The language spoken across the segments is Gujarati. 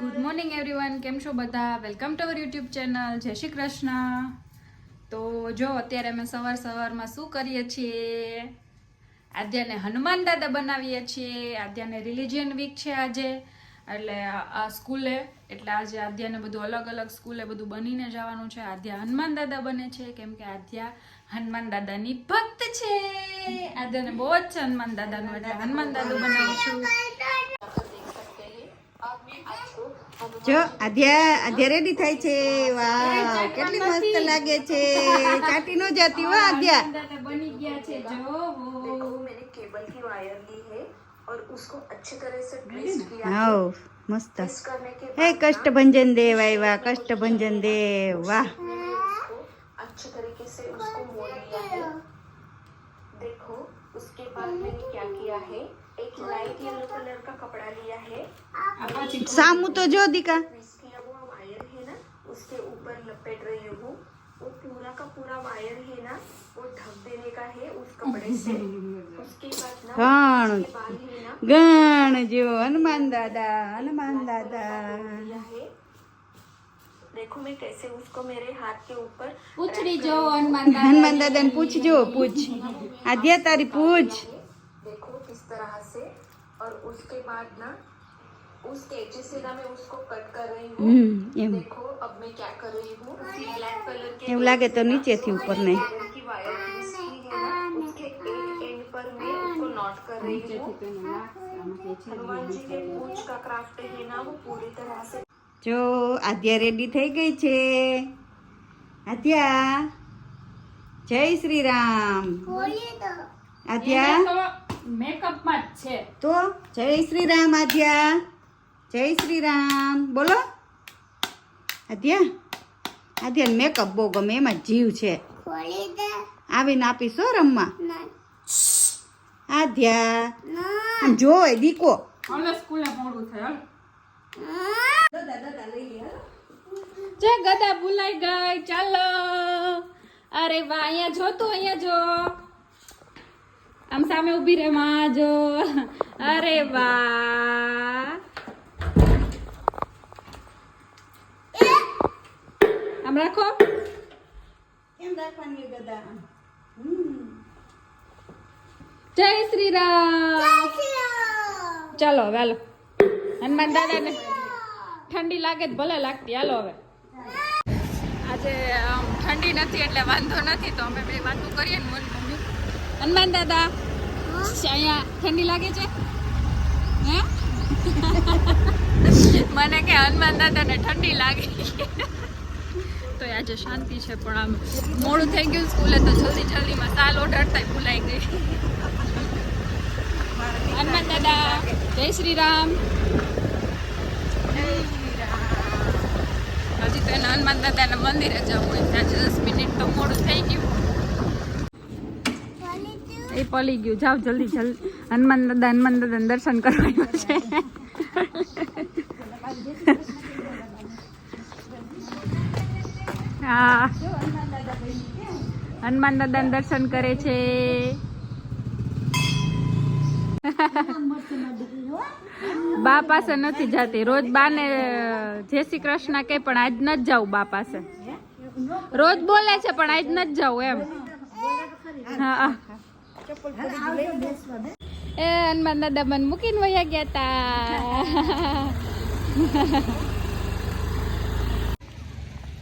ગુડ મોર્નિંગ એવરીવન કેમ છો બધા? Welcome to our YouTube channel Jai Shri Krishna. તો જો અત્યારે અમે સવાર સવારમાં શું કરીએ છીએ? આદ્યાને હનુમાન દાદા બનાવીએ છીએ. આદ્યાને રિલિજિયન વીક છે આજે. એટલે આ સ્કૂલે, એટલે આજે આદ્યાને બધું અલગ અલગ સ્કૂલે બધું બનીને જવાનું છે. આદ્યા હનુમાન દાદા બને છે. કેમ કે આદ્યા હનુમાન દાદાની ભક્ત છે. આદ્યાને બહુ જ છે હનુમાન દાદાનું. એટલે હનુમાન દાદા બનાવું છું. જો આધ્યા આધ્યા રેડી થાય છે વાવ કેટલી મસ્ત લાગે છે ચાટી નો જતી હો આધ્યા દાદા બની ગયા છે જો मैंने केबल की वायर ली है और उसको अच्छी तरह से ट्विस्ट किया હાવ મસ્ત ट्विस्ट करने के હે કષ્ટભંજન દેવ આવ્યા કષ્ટભંજન દેવ વાહ मैंने उसको अच्छे तरीके से उसको मोड़ लिया है देखो उसके बाद मैंने क्या किया है कपड़ा लिया है। सामू तो जो दिखा। वायर है ना उसके ऊपर लपेट रही हूँ। वो पूरा का पूरा वायर है ना वो ढक देने का है उस कपड़े से। उसके बाद ना गण गण जो हनुमान दादा हनुमान दादा। देखो मैं कैसे उसको मेरे हाथ के ऊपर पूछ रही जो हनुमान दादा पूछ जो पूछ। आद्या तारी पूछ। देखो किस तरह और उसके बाद ना उस कैचे से ना मैं उसको कट कर रही हूँ હમ એમ देखो अब मैं क्या कर रही हूँ ब्लैक कलर के એવું લાગે તો નીચેથી ઉપર નહીં कलर की वायर ट्विस्ट की है ना उसके एक एंड पर मैं उसको नॉट कर रही हूँ हनुमान जी के पूछ का क्राफ्ट है ना वो पूरी तरह से જો આદ્યા રેડી થઈ ગઈ છે આદ્યા જય શ્રી રામ આદ્યા તો મેકઅપમાં જ છે. તો જય શ્રી રામ આધ્યા જય શ્રી રામ બોલો. આધ્યા આદ્યા મેકઅપ બહુ ગમે એમાં જીવ છે. આવીને આપીશ હો રમવા. આધ્યા આમ જોય દીકો. હવે સ્કૂલે મોડું થાય જે ગદા ભૂલાઈ ગઈ ચાલો. અરે વાહ અહીંયા જો તું અહીંયા જો. આમ સામે ઊભી રહે માં જો. અરે વાહ. આમ રાખો. કેમ રાખવાની ગદા જય શ્રી રામ ચાલો હવે હાલો. હનુમાન દાદાને ઠંડી લાગે તો ભલે લાગતી. હાલો હવે. આજે આમ ઠંડી નથી એટલે વાંધો નથી તો અમે બે વાતો કરીએ ને મમ્મી હનુમાન દાદા. અહીંયા ઠંડી લાગે છે? મને કે હનુમાન દાદાને ઠંડી લાગે. તો આજે શાંતિ છે પણ આમ મોડું થઈ ગયું સ્કૂલે તો જલ્દી જલ્દીમાં સાલ ઓઢાડતા ભૂલાઈ ગઈ. હનુમાન દાદા જય શ્રી રામ. હજી તો એના હનુમાન દાદાના મંદિરે જવું હોય ત્યાં દસ મિનિટ તો મોડું થઈ ગયું. એ પલી ગયું. જાઓ જલ્દી જલ્દી. હનુમાન દાદા હનુમાન દાદા દર્શન કરવાનું છે. હનુમાન દાદા દર્શન કરે છે. બા પાસે નથી જતી. રોજ બાને, જય શ્રી કૃષ્ણ કે પણ આજ નથી જાઉં બા પાસે. રોજ બોલે છે, પણ આજ નથી જાઉં. એમ. હા. એ હનુમાન દાદા મને મૂકીને વયા ગયા તા.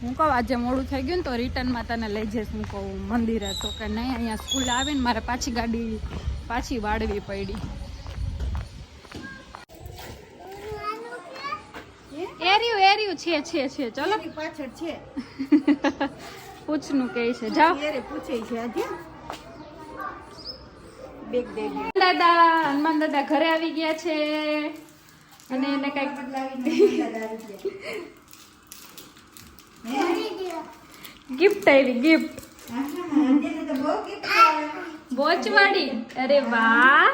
હું કહું આજે મોડું થઈ ગયું ને તો રિટર્નમાં તને લઈ જઈશ હું કહું મંદિરે. તો કે નહીં અહીંયા સ્કૂલ આવે ને મારે પાછી ગાડી પાછી વાળવી પડી. એર્યું એર્યું છે છે છે. ચલો. પાછળ છે. પૂછનું કે છે. જાઓ. પૂછે છે આદ્યા બેગ દઈ દાદા હનુમાન દાદા ઘરે આવી ગયા છે. અને એને કંઈક ગિફ્ટ આવી ગિફ્ટ બોચવાડી અરે વાહ.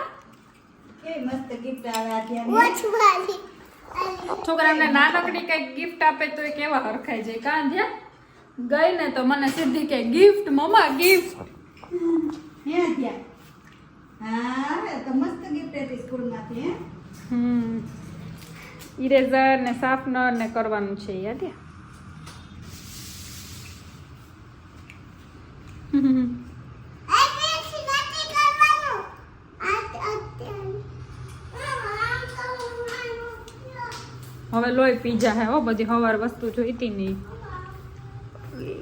છોકરા ગિફ્ટ આવે છોકરાને નાનકડી કંઈક ગિફ્ટ આપે તો એ કેવા હરખાઈ જાય. કાં ધ્યા ગઈ ને તો મને સીધી કે ગિફ્ટ મમ્મા ગિફ્ટ હે આદ્યા હા તો મસ્ત ગિફ્ટ હતી ઇરેઝર ને શાર્પનર ને કરવાનું છે હવે લોહી પીઝા હે હો, બધી હવાર વસ્તુ જોઈતી નહીં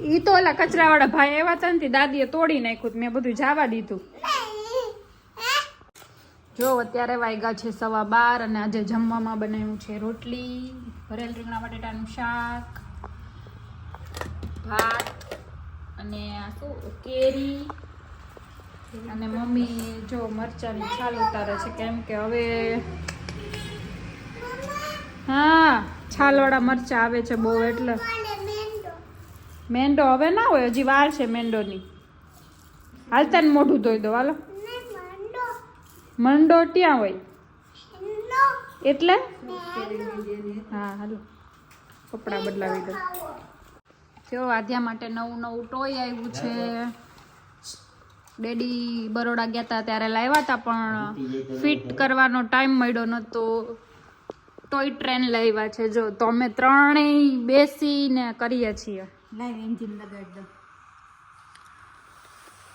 ઈ તો ઓલા કચરાવાળા ભાઈ એવા હતા ને દાદી દાદીએ તોડી નાખ્યું મેં બધું જવા દીધું. જો, અત્યારે વાગ્યા છે સવા બાર અને આજે જમવામાં બનાવ્યું છે રોટલી, ભરેલ રીંગણા બટેટાનું શાક, ભાત અને આ શું, કેરી અને મમ્મી જો મરચાની છાલ ઉતારે છે કેમ કે હવે હા, છાલવાળા મરચા આવે છે બહુ એટલે. મેંડો હવે ના હોય, હજી વાર છે મેંડોની હાલતા મોઢું ધોઈ દો, હાલો. મંડો ત્યાં હોય? એટલે? હા હાલો. કપડાં બદલાવી દો. જો આધ્યા માટે નવું નવું ટોય આવ્યું છે. ડેડી બરોડા ગયા હતા ત્યારે લાવ્યા હતા પણ ફિટ કરવાનો ટાઈમ મળ્યો નહોતો ટોય ટ્રેન લાવ્યા છે. જો તો અમે ત્રણેય બેસીને કરીએ છીએ. લાઈવ એન્જિન લગાડી દો.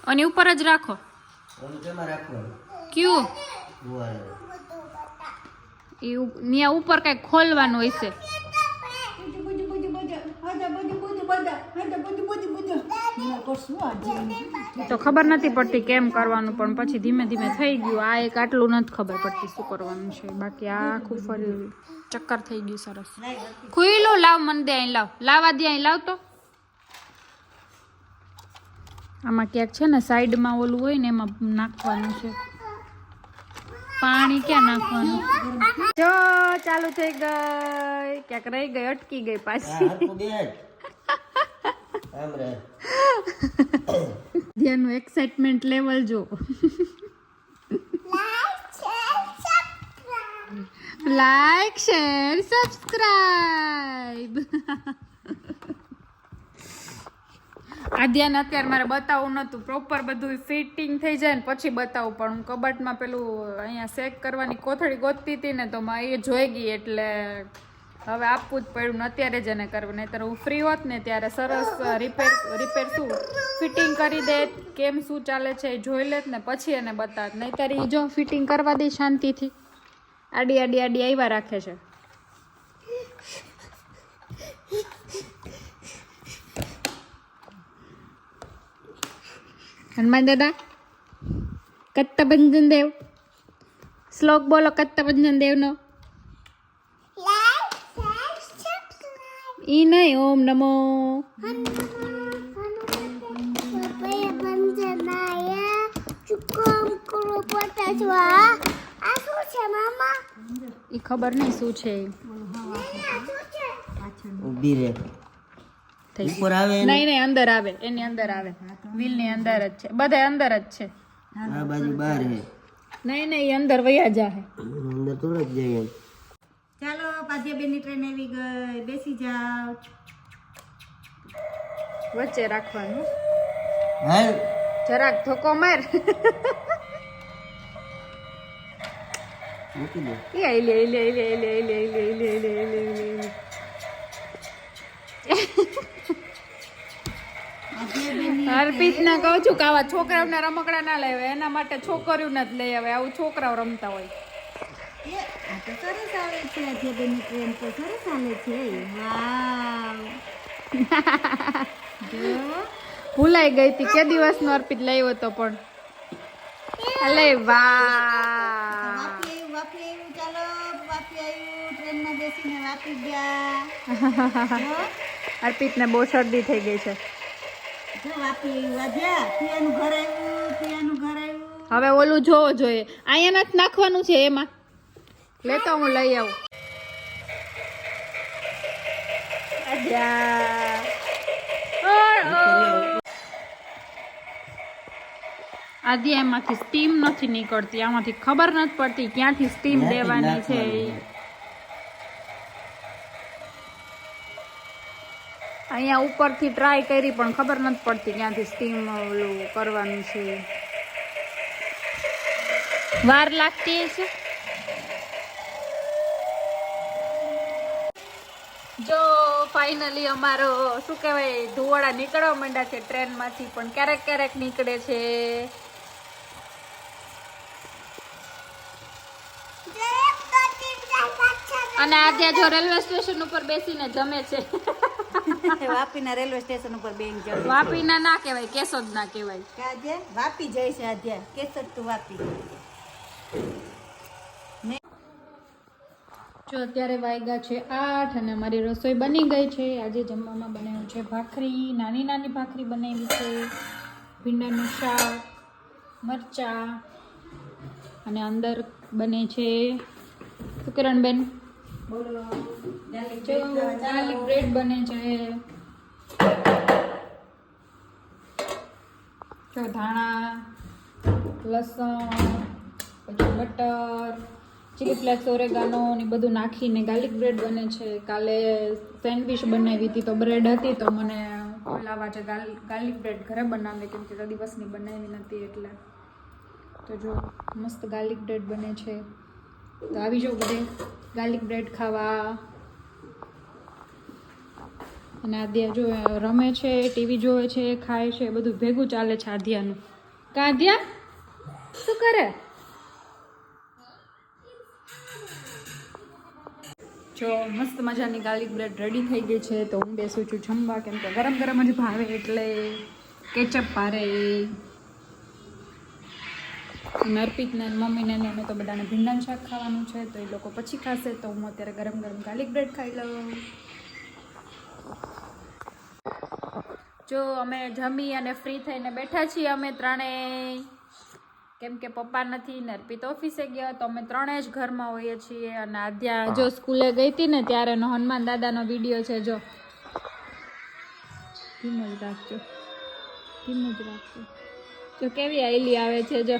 અને ઉપર જ રાખો. ક્યું? ત્યાં ઉપર કઈ ખોલવાનું હશે તો ખબર નથી પડતી કેમ કરવાનું, પણ પછી ધીમે ધીમે થઈ ગયું. આ એક આટલું નથી ખબર પડતી શું કરવાનું છે. બાકી આ આખું ફરી ચક્કર થઈ ગયું સરસ. ખુલ્લું લાવ, મને દે અહીં લાવ. લાવા દે અહીં લાવ તો આમાં ક્યાંક છે ને, સાઈડમાં ઓલું હોય ને, એમાં નાખવાનું છે. પાણી ક્યાં નાખવાનું? જો ચાલુ થઈ ગઈ. ક્યાંક રહી ગઈ અટકી ગઈ પાછી. ધ્યાનનું એક્સાઇટમેન્ટ લેવલ જો. લાઈક શેર સબસ્ક્રાઇબ આધ્યાને અત્યારે મારે બતાવવું નહોતું. પ્રોપર બધું ફિટિંગ થઈ જાય ને પછી બતાવું. પણ હું કબાટમાં પેલું અહીંયા શેક કરવાની કોથળી ગોતતી હતી ને તો માં એ જોઈ ગઈ એટલે હવે આપવું જ પડ્યું ને અત્યારે જ એને કરવું. નહીતર હું ફ્રી હોત ને ત્યારે સરસ રિપેર રિપેર શું? ફિટિંગ કરી દે, કેમ શું ચાલે છે એ જોઈ લેત ને પછી એને બતાવત નહીં ત્યારે એ જો ફિટિંગ કરવા દે શાંતિથી. આડી આડી આડી આવ્યા રાખે છે. હનુમાન દાદા કત્તભંજન દેવ. શ્લોક બોલો કત્તભંજન દેવનો. ઈ નહીં ઓમ નમો. ખબર નહીં શું છે ઈ. ઊભી રે થઈ ઉપર આવે નહીં નહીં અંદર આવે એની અંદર આવે વ્હીલની અંદર જ છે બધા અંદર જ છે આ બાજુ બહાર હે નહીં નહીં અંદર વયા જાહે અંદર થોડો જ જઈએ ચાલો પાધ્યાબેનની ટ્રેન આવી ગઈ બેસી જાઓ વચ્ચે રાખવાનું હાલ જરાક ધોકો માર મૂકી દે લે આઈ લે લે લે લે લે લે લે આઈ લે આઈ ને કહું છું કે આવા છોકરાઓને રમકડા ના લેવે એના માટે છોકરીઓને જ લઈ આવે આવું છોકરાઓ રમતા હોય. સરસ આવે છે પાધ્યાબેનની ટ્રેન તો સરસ હાલે છે. વાવ. ભૂલાઈ ગઈ હતી કે દિવસનો અર્પિત લાવ્યો તો પણ. અલે વાહ. અર્પિત અર્પિતને બહુ શરદી થઈ ગઈ છે. હવે ઓલું જોવો જોઈએ. અહીંયા નથી નાખવાનું છે એમાં. લેતો હું લઈ આવું. આદિ એમાંથી સ્ટીમ નથી નીકળતી. આમાંથી ખબર નથી પડતી ક્યાંથી સ્ટીમ દેવાની છે અહીંયા ઉપરથી ટ્રાય કરી પણ ખબર નથી પડતી ક્યાંથી સ્ટીમ ઓલું કરવાનું છે. વાર લાગતી છે જો ફાઇનલી અમારો શું કહેવાય ધુવાડા નીકળવા માંડ્યા છે ટ્રેનમાંથી પણ ક્યારેક ક્યારેક નીકળે છે. અને આજે જો રેલવે સ્ટેશન ઉપર બેસીને જમે છે. વાપીના રેલવે સ્ટેશન ઉપર બેન જશે વાપીના ના કહેવાય કેશોદ ના કહેવાય. કે આજે વાપી જાય છે આજે કેસર તું વાપી. જો અત્યારે વાગ્યા છે આઠ અને મારી રસોઈ બની ગઈ છે. આજે જમવામાં બનાવ્યું છે ભાખરી નાની નાની ભાખરી બનાવી છે. ભીંડાનું શાક મરચાં અને અંદર બને છે. શું કિરણબેન બોલો. ગાર્લિક બ્રેડ બને છે. ધાણા લસણ પછી બટર ચીલી ફ્લેક્સ ઓરેગાનો ને બધું નાખીને ગાર્લિક બ્રેડ બને છે. કાલે સેન્ડવિચ બનાવી હતી તો બ્રેડ હતી તો મને લાવવા છે ગાર્લિક બ્રેડ ઘરે બનાવે કેમ કે દિવસની બનાવી નથી એટલે. તો જો મસ્ત ગાર્લિક બ્રેડ બને છે. તો આવી જાઓ બધે. ગાર્લિક બ્રેડ ખાવા. અને આદ્યા જો રમે છે, ટીવી જોવે છે, ખાય છે, બધું ભેગું ચાલે છે આદ્યાનું કા શું કરે? જો, મસ્ત મજાની ગાર્લિક બ્રેડ રેડી થઈ ગઈ છે, તો હું બેસું છું જમવા, કેમ કે ગરમ ગરમ જ ભાવે એટલે કેચઅપ ભારે નરપિતને ને મમ્મીને ને અમે તો બધાને ભીંડાનું શાક ખાવાનું છે, તો એ લોકો પછી ખાશે, તો હું અત્યારે ગરમ ગરમ ગાર્લિક બ્રેડ ખાઈ લઉં. જો અમે જમી અને ફ્રી થઈને બેઠા છીએ અમે ત્રણેય કેમ કે પપ્પા નથી ને ઓફિસે ગયા, તો અમે ત્રણેય જ ઘરમાં હોઈએ છીએ અને આદ્યા જો સ્કૂલે ગઈ હતી ને ત્યારેનો હનુમાન દાદાનો વીડિયો છે, જો. ધીમો જ રાખજો. ધીમો જ રાખજો. જો કેવી આઈલી આવે છે જો.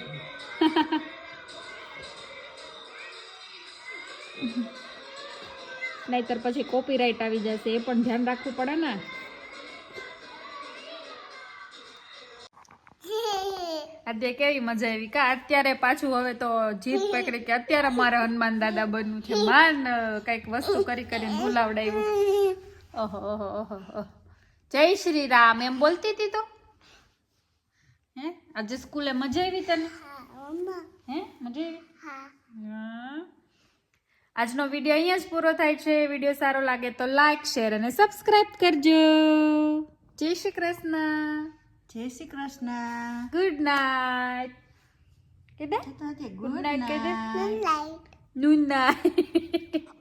નહીતર પછી કોપીરાઇટ આવી જશે, એ પણ ધ્યાન રાખવું પડે ને. આજે કેવી મજા આવી. કા, અત્યારે પાછું હવે તો જીત પકડી કે અત્યારે મારે હનુમાન દાદા બનવું છે. માન કંઈક વસ્તુ કરી કરીને બોલાવડાવ્યું ઓહો ઓહો ઓહો. જય શ્રી રામ. એમ બોલતી હતી તો? હે? આજે સ્કૂલે મજા આવી તને? હે મજા આવી? આજનો વીડિયો અહીંયા જ પૂરો થાય છે. વીડિયો સારો લાગે તો લાઈક શેર અને સબસ્ક્રાઇબ કરજો. જય શ્રી કૃષ્ણ. જય શ્રી કૃષ્ણ. ગુડ નાઇટ કે દે ગુડ ગુડ નાઇટ કે દે ગુડ નાઇટ